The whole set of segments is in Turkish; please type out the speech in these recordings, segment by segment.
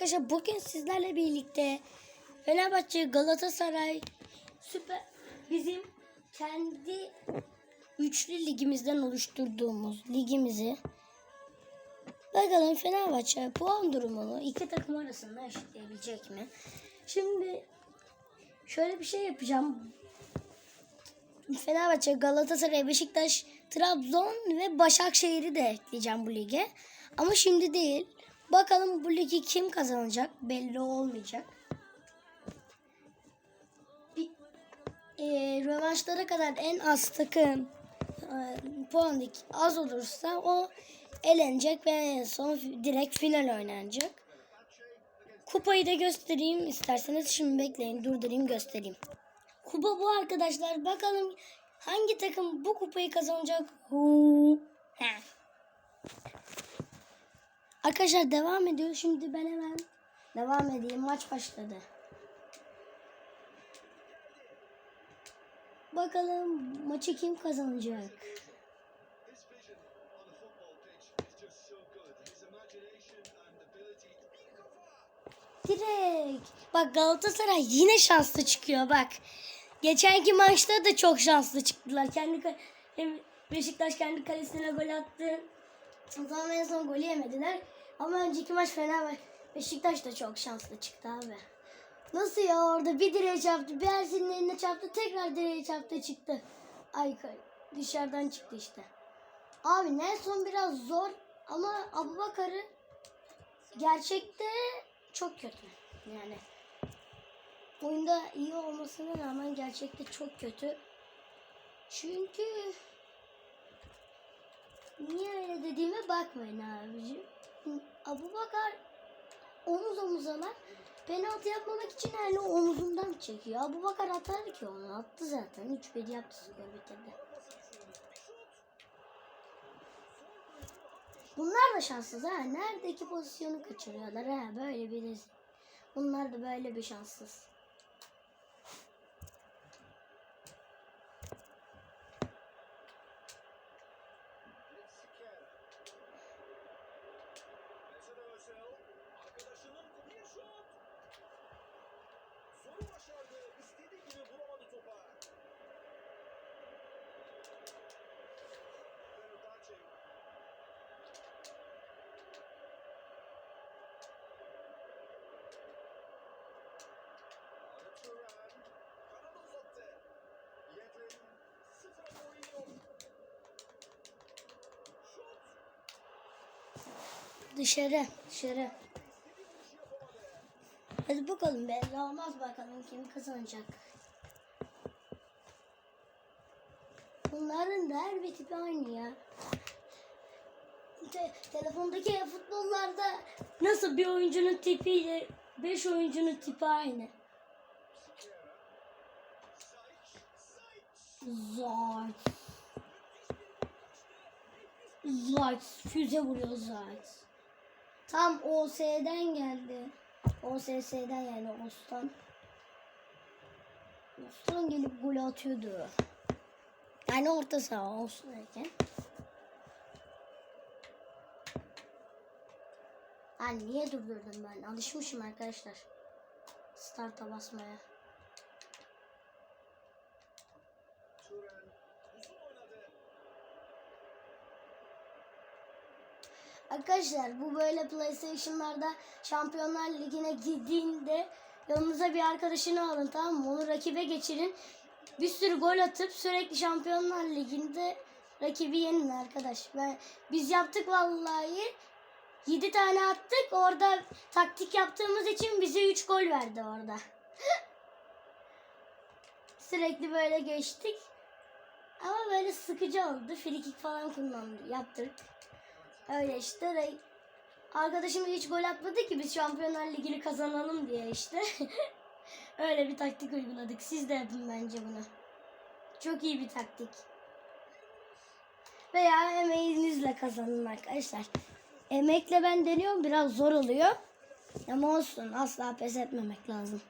Arkadaşlar bugün sizlerle birlikte Fenerbahçe, Galatasaray, Süper bizim kendi üçlü ligimizden oluşturduğumuz ligimizi bakalım Fenerbahçe puan durumunu iki takım arasında eşitleyebilecek mi? Şimdi şöyle bir şey yapacağım. Fenerbahçe, Galatasaray, Beşiktaş, Trabzon ve Başakşehir'i de ekleyeceğim bu lige. Ama şimdi değil. Bakalım bu ligi kim kazanacak belli olmayacak. Bir, e, rövanşlara kadar en az takım e, puan lig az olursa o elenecek ve en son direkt final oynanacak. Kupayı da göstereyim isterseniz şimdi bekleyin durdurayım göstereyim. Kupa bu arkadaşlar. Bakalım hangi takım bu kupayı kazanacak? Huu. Arkadaşlar devam ediyor. Şimdi ben hemen devam edeyim. Maç başladı. Bakalım maçı kim kazanacak? Direkt. Bak Galatasaray yine şanslı çıkıyor bak. Geçenki maçta da çok şanslı çıktılar. Kendi hem Beşiktaş kendi kalesine gol attı. Tamam en son golü yemediler. Ama önceki maç Fenerbahçe Beşiktaş da çok şanslı çıktı abi. Nasıl ya orada bir direğe çarptı, bir Ersin'in eline çarptı, tekrar direğe çarptı çıktı. Ay dışarıdan çıktı işte. Abi Nelson biraz zor ama Abubakar'ı gerçekte çok kötü. Yani oyunda iyi olmasına rağmen gerçekte çok kötü. Çünkü niye öyle dediğime bakmayın abicim. Abu Bakar omuz omuzalar penaltı yapmamak için yani omuzundan çekiyor. Abu Bakar atar ki onu attı zaten. 3-1 yaptı skor bitirdi. Bunlar da şanssız ha. Neredeki pozisyonu kaçırıyorlar ha. Böyle bir Bunlar da böyle bir şanssız. Dışarı, dışarı. Hadi bakalım belli olmaz bakalım kim kazanacak. Bunların da her bir tipi aynı ya. Te- telefondaki futbollarda nasıl bir oyuncunun tipiyle 5 oyuncunun tipi aynı. Zayt. Zayt. Füze vuruyor Zayt. Tam OS'den geldi. OSS'den yani Ostan. Ostan gelip gol atıyordu. Yani orta saha Osman'dayken. Ha niye durdurdum ben? Alışmışım arkadaşlar. Start'a basmaya. Arkadaşlar bu böyle PlayStation'larda Şampiyonlar Ligi'ne gittiğinde yanınıza bir arkadaşını alın tamam mı? Onu rakibe geçirin. Bir sürü gol atıp sürekli Şampiyonlar Ligi'nde rakibi yenin arkadaş. Ben, biz yaptık vallahi. 7 tane attık. Orada taktik yaptığımız için bize 3 gol verdi orada. sürekli böyle geçtik. Ama böyle sıkıcı oldu. Frikik falan kullandı. Yaptık. Öyle işte. Arkadaşım hiç gol atmadı ki biz Şampiyonlar Ligi'ni kazanalım diye işte. Öyle bir taktik uyguladık. Siz de yapın bence bunu. Çok iyi bir taktik. Veya emeğinizle kazanın arkadaşlar. Emekle ben deniyorum biraz zor oluyor. Ama olsun asla pes etmemek lazım.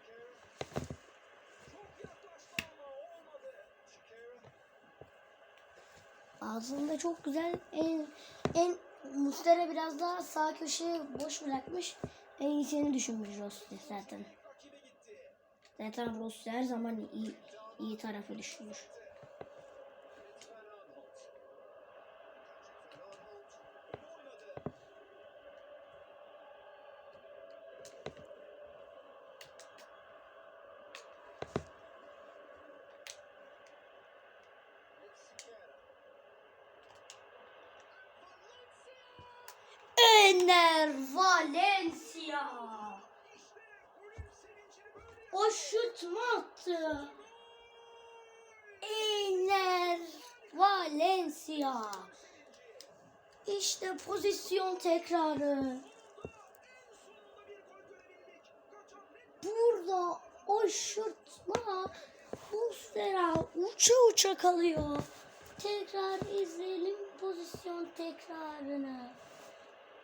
Aslında çok güzel. En, en Mustera biraz daha sağ köşeyi boş bırakmış. En iyisini düşünmüş Rossi zaten. Zaten Rossi her zaman iyi, iyi tarafı düşünür. Ener Valencia. O şut mu attı? Ener Valencia. İşte pozisyon tekrarı. Burada o şutla Mustera uça uça kalıyor. Tekrar izleyelim pozisyon tekrarını.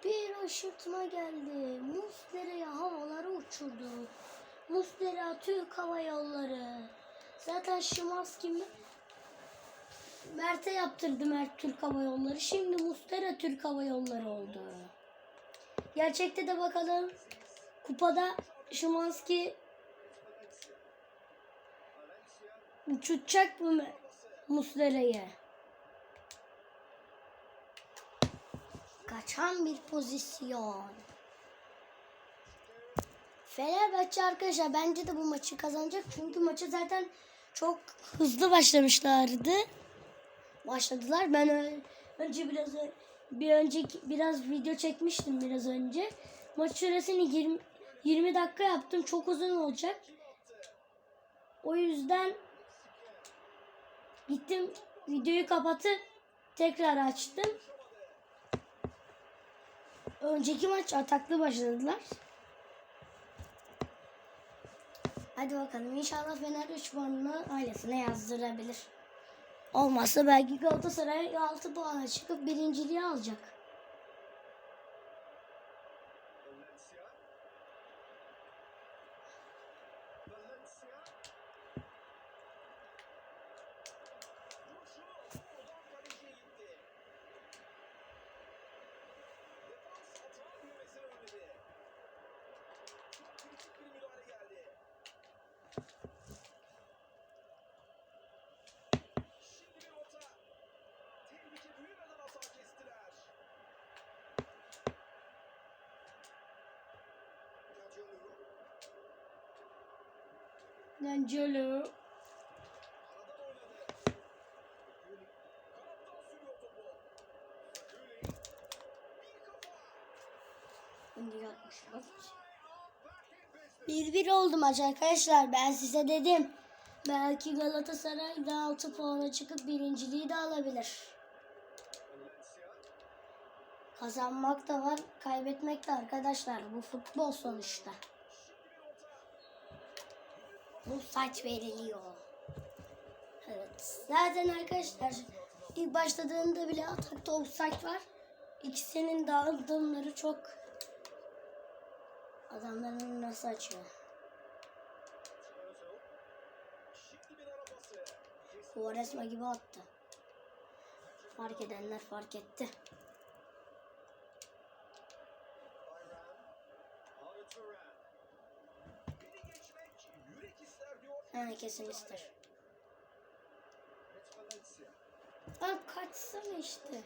Bir aşırtma geldi. Muslera'yı havalara uçurdu. Muslera Türk Hava Yolları. Zaten Şimanski? Mert'e yaptırdı Mert Türk Hava Yolları. Şimdi Muslera Türk Hava Yolları oldu. Gerçekte de bakalım. Kupada Şimanski uçutacak mı Muslera'yı? Kaçan bir pozisyon. Fenerbahçe arkadaşlar bence de bu maçı kazanacak. Çünkü maçı zaten çok hızlı başlamışlardı. Başladılar. Ben önce biraz bir önceki biraz video çekmiştim biraz önce. Maç süresini 20, 20 dakika yaptım. Çok uzun olacak. O yüzden gittim videoyu kapatıp tekrar açtım. Önceki maç ataklı başladılar. Hadi bakalım inşallah Fener 3 puanını ailesine yazdırabilir. Olmazsa belki Galatasaray 6 puana çıkıp birinciliği alacak. Nancelo. Bir bir oldu arkadaşlar. Ben size dedim. Belki Galatasaray da 6 puana çıkıp birinciliği de alabilir. Kazanmak da var, kaybetmek de arkadaşlar. Bu futbol sonuçta. Bu saç veriliyor. Evet. Zaten arkadaşlar ilk başladığında bile atakta offside var. İkisinin de adımları çok adamların nasıl açıyor. Quaresma gibi attı. Fark edenler fark etti. Ha kesin ister. İşte.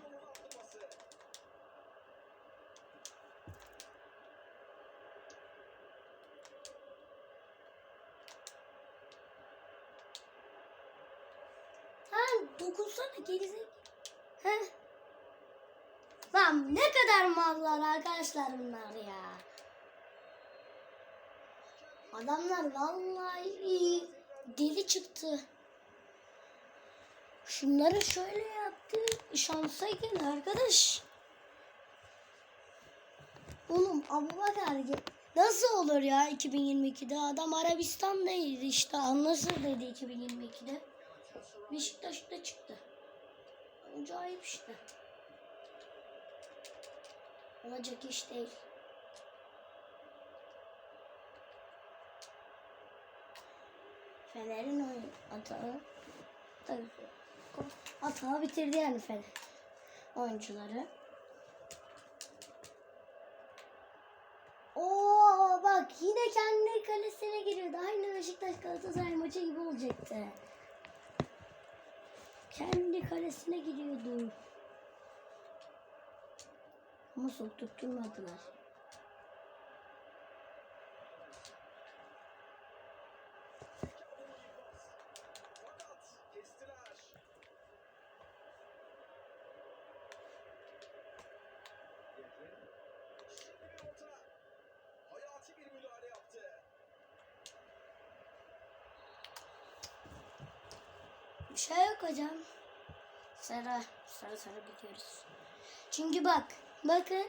Lan dokunsana gerizek. Heh. Lan ne kadar mallar arkadaşlar bunlar ya. Adamlar vallahi deli çıktı. Şunları şöyle yaptı. Şansa gel arkadaş. Oğlum Abubakar nasıl olur ya 2022'de adam Arabistan'daydı işte anlasın dedi 2022'de. Beşiktaş'ta çıktı. Acayip işte. Olacak iş değil. Fener'in oyun atağı tabii atağı bitirdi yani Fener oyuncuları. Oo kalesine giriyordu. Aynı Beşiktaş Galatasaray maçı gibi olacaktı. Kendi kalesine giriyordu. Ama sokturtturmadılar. Fakat kestiler. Şimdi bir orta. Hayati bir müdahale yaptı. Bir şey yok hocam. Sarı, sarı gidiyoruz. Çünkü bak, bakın.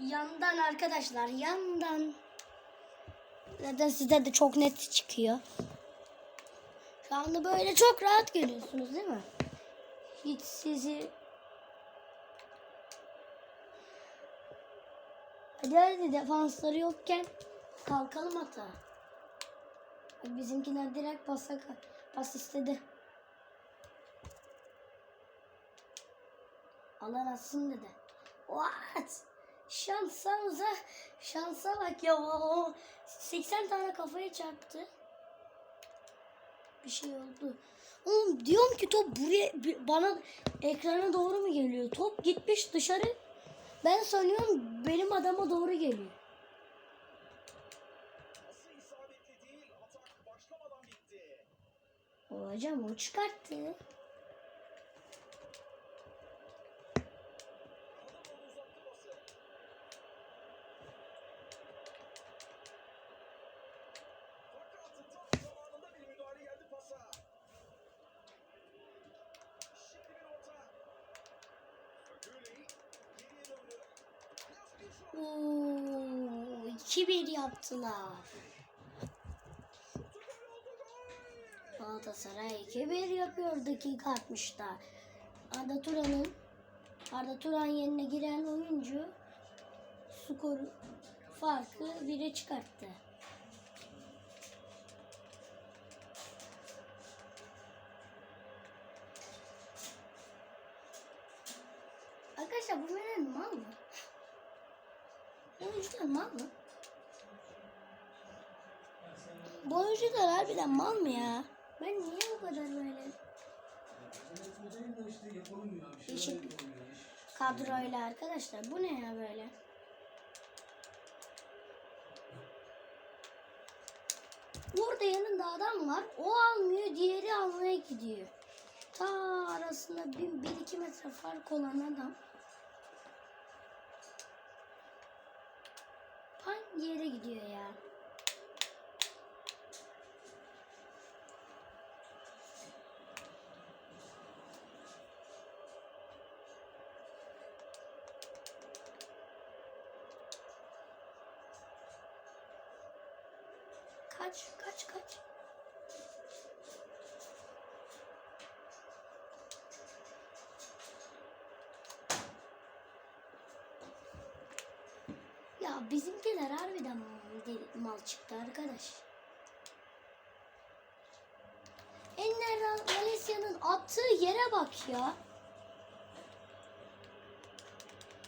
Yandan arkadaşlar, yandan. Zaten sizde de çok net çıkıyor. Şu anda böyle çok rahat görüyorsunuz değil mi? Hiç sizi... Hadi hadi defansları yokken kalkalım hatta. Bizimkiler direkt pasa pas istedi. Alan atsın dedi. What? Şansa şansa bak ya. o 80 tane kafaya çarptı. Bir şey oldu. Oğlum diyorum ki top buraya bana ekrana doğru mu geliyor? Top gitmiş dışarı. Ben sanıyorum benim adama doğru geliyor. Hocam o çıkarttı. Yaptılar. Galatasaray 2-1 yapıyor dakika 60'ta. Arda Turan'ın Arda Turan yerine giren oyuncu skoru farkı 1'e çıkarttı. Arkadaşlar bu Fener mal mı? Oyuncular mal mı? Bu oyuncular harbiden mal mı ya? Ben niye bu kadar böyle Değişik kadroyla arkadaşlar? Bu ne ya böyle? Burada yanında adam var. O almıyor, diğeri almaya gidiyor. Ta arasında 1-2 metre fark olan adam. Hangi yere gidiyor ya? Kaç, kaç, kaç. Ya bizimkiler harbiden mal, çıktı arkadaş. Enner Valencia'nın attığı yere bak ya.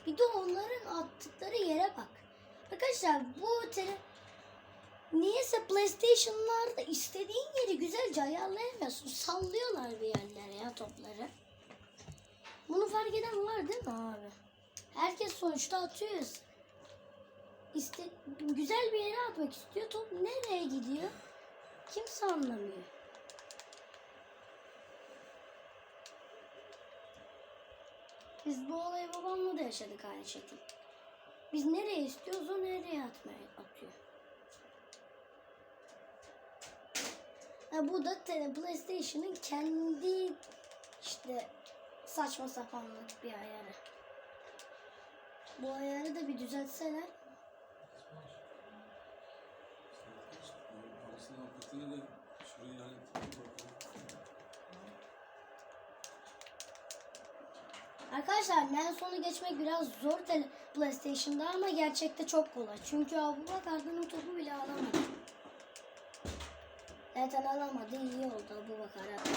Bir de onların attıkları yere bak. Arkadaşlar bu tele Niyeyse PlayStation'larda istediğin yeri güzelce ayarlayamıyorsun. Sallıyorlar bir yerlere ya topları. Bunu fark eden var değil mi abi? Herkes sonuçta atıyor. İste, güzel bir yere atmak istiyor. Top nereye gidiyor? Kimse anlamıyor. Biz bu olayı babamla da yaşadık aynı şekilde. Biz nereye istiyoruz o nereye atmaya atıyor. Ha, bu da PlayStation'ın kendi işte saçma sapanlık bir ayarı. Bu ayarı da bir düzeltseler. Arkadaşlar Nelson'u geçmek biraz zor PlayStation'da ama gerçekte çok kolay. Çünkü Abubakar'dan o topu bile alamadı. Zaten alamadı iyi oldu Abubakar attı.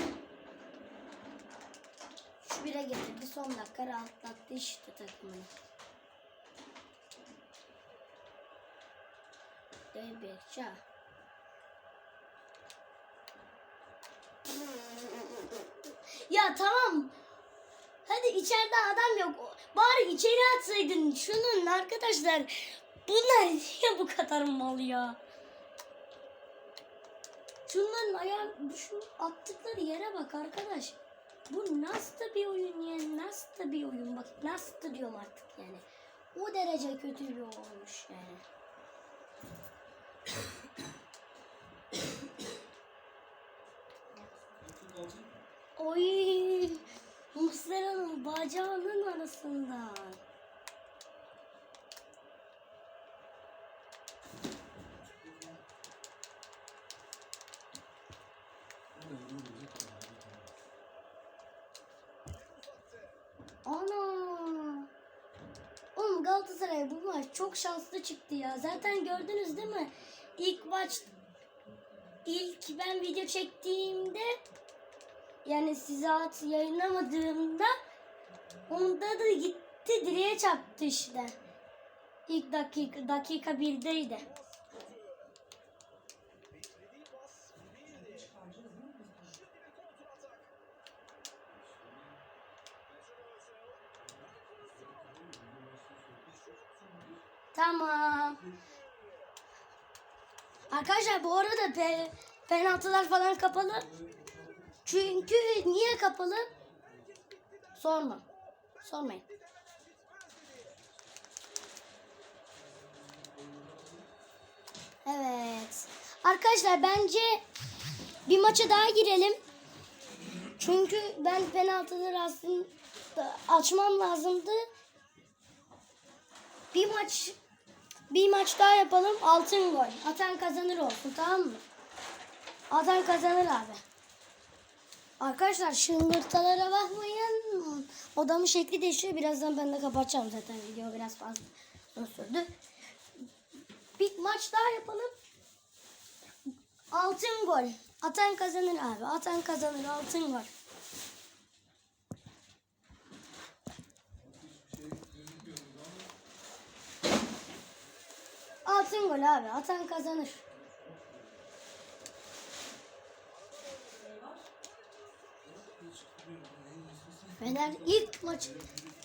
Şu bire getirdi son dakika rahatlattı işte takımını. Bebekça. Ya tamam. Hadi içeride adam yok. Bari içeri atsaydın. Şunun arkadaşlar. Bunlar niye bu kadar mal ya? Şunların ayağı şu attıkları yere bak arkadaş. Bu nasıl bir oyun ya? Nasıl bir oyun? Bak nasıl diyorum artık yani. O derece kötü bir olmuş yani. Oy! Muslera'nın bacağının arasından. O ne? Öldürecek mi? Ana! Oğlum Galatasaray bu maç şanslı çıktı ya. Zaten gördünüz değil mi? İlk maç ilk ben video çektiğimde yani size at yayınlamadığımda onda da gitti direğe çarptı işte. İlk dakika dakika birdeydi. Beklediği pas değildi. Şimdi bir kontratak. Tamam. Arkadaşlar bu arada pe penaltılar falan kapalı. Çünkü niye kapalı? Sorma. Sormayın. Evet. Arkadaşlar bence bir maça daha girelim. Çünkü ben penaltıları aslında açmam lazımdı. Bir maç bir maç daha yapalım. Altın gol. Atan kazanır olsun tamam mı? Atan kazanır abi. Arkadaşlar şıngırtalara bakmayın. Odamın şekli değişiyor. Birazdan ben de kapatacağım zaten. Video biraz fazla sürdü. Bir maç daha yapalım. Altın gol. Atan kazanır abi. Atan kazanır. Altın gol. Altın gol abi. Atan kazanır. Fener ilk maç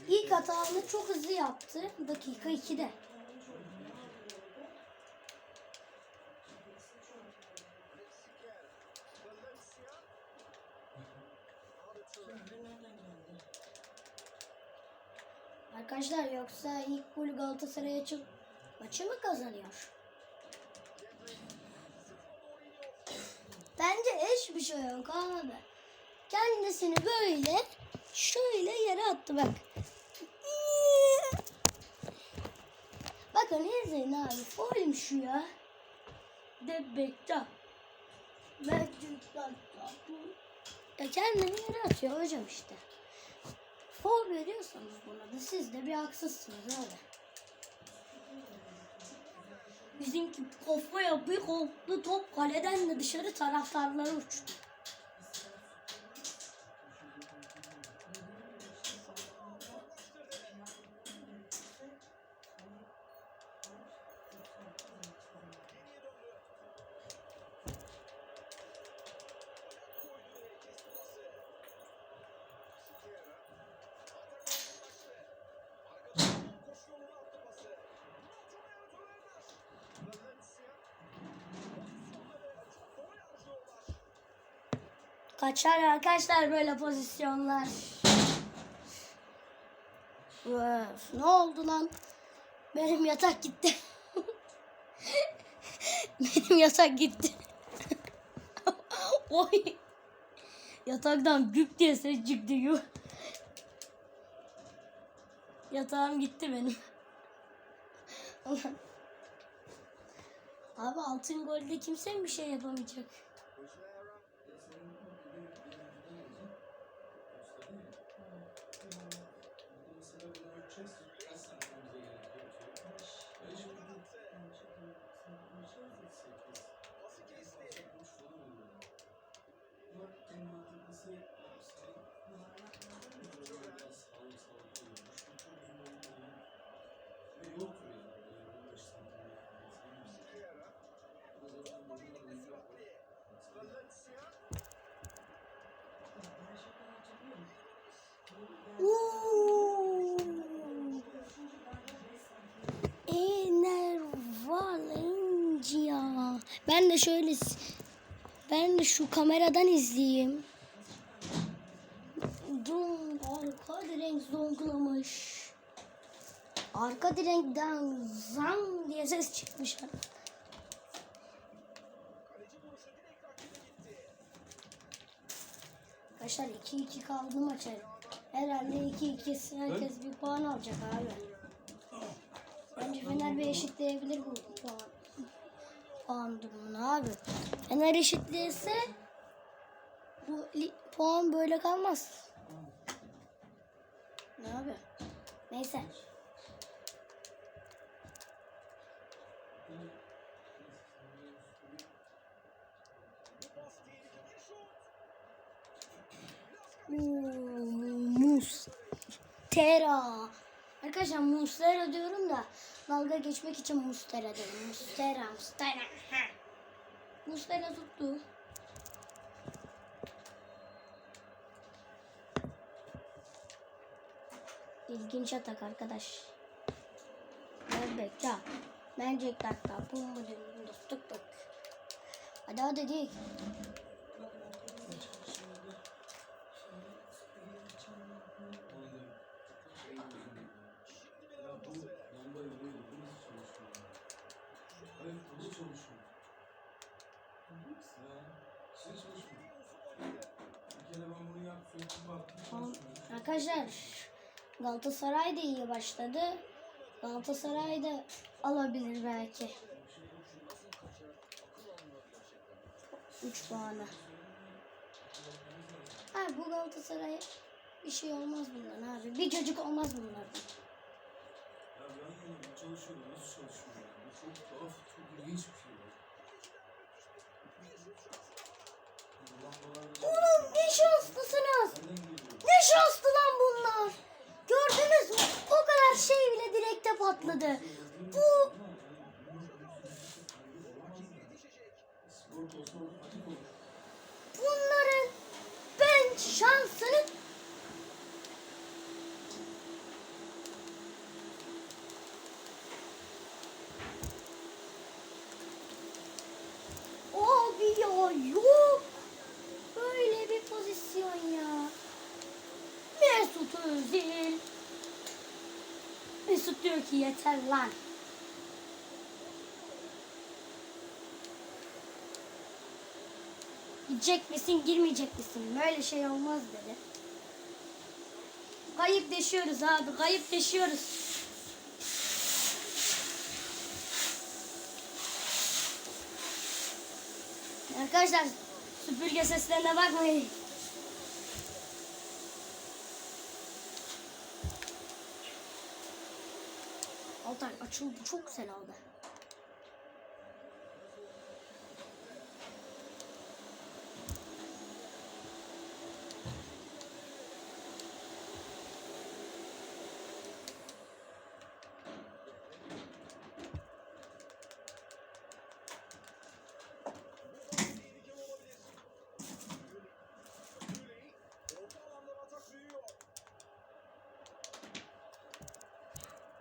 ilk hatasını çok hızlı yaptı. Dakika 2'de. Arkadaşlar yoksa ilk gol Galatasaray'a çık maçı mı kazanıyor? Bence eş bir şey yok abi. Kendisini böyle şöyle yere attı bak. Bakın izleyin abi. Foyum şu ya. Debekta. Ya kendini yere atıyor hocam işte. For veriyorsanız buna da siz de bir haksızsınız abi. Bizimki kafaya bir koptu top kaleden de dışarı taraftarlara uçtu. Kaçar arkadaşlar böyle pozisyonlar. Öf, ne oldu lan? Benim yatak gitti. Benim yatak gitti. Oy. Yataktan güp diye ses çıktı. Yatağım gitti benim. Abi altın golde kimse bir şey yapamayacak. Mesela bunu ölçeceğiz. Kaç santimimize gerekiyor? Beş buçuk. Sekiz. Üç falan oluyor. Ama en mantıklısı senin biraz sağlık sağlıklı olmuş. Bu çok uzun olmuyor. Ve yoktur yani. Böyle 15 santim. Ener Valencia. Ben de şöyle ben de şu kameradan izleyeyim. Dum arka direk zonklamış. Arka direkten zang diye ses çıkmış. Arkadaşlar 2-2 kaldı maça. Herhalde 2-2 herkes bir puan alacak abi. Bence Fener bir eşitleyebilir bu puan. Puan durumunu abi. Fener eşitleyse bu puan böyle kalmaz. Ne abi? Neyse. Bu pas Arkadaşlar Mustera diyorum da dalga geçmek için Mustera dedim. Mustera, Mustera. Mustera tuttu. İlginç atak arkadaş. Ben bekle. Bence dakika. Bu mu dedim. Dostluk bak. Hadi hadi değil. Arkadaşlar Galatasaray da iyi başladı. Galatasaray da alabilir belki. 3 puanı. Ha bu Galatasaray bir şey olmaz bundan abi. Bir çocuk olmaz bunlardan. çalışıyorum, nasıl çalışıyorum? Çok tuhaf, çok ilginç bir şey var. Lambalarda Oğlum ne şanslısınız. Nereden geliyor? Ne şanslı lan bunlar. Gördünüz mü? O kadar şey bile patladı. Bu Spor olsa olur, atık olur. bunların ben şansını Abi ya yok. Böyle bir pozisyon ya. Mesut Özil. Mesut diyor ki yeter lan. Gidecek misin, girmeyecek misin? Böyle şey olmaz dedi. Kayıp deşiyoruz abi, kayıp deşiyoruz. Arkadaşlar süpürge seslerine bakmayın. Altay açıldı çok güzel aldı. Tehlikeli olabilir. Yürey. Orta alandan atak büyüyor.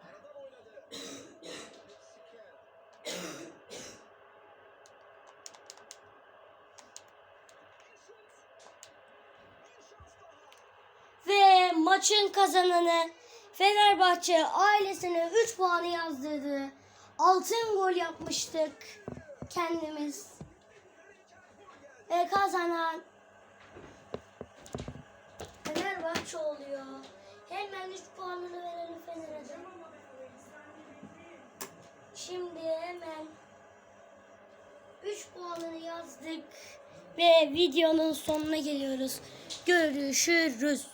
Aradan oynadı. Siker. Bir şut. Bir şans daha. Ve maçın kazananı Fenerbahçe ailesine 3 puanı yazdırdı. Altın gol yapmıştık kendimiz. Ve kazanan Fenerbahçe oluyor. Hemen 3 puanını verelim Fener'e. Şimdi hemen 3 puanını yazdık ve videonun sonuna geliyoruz. Görüşürüz.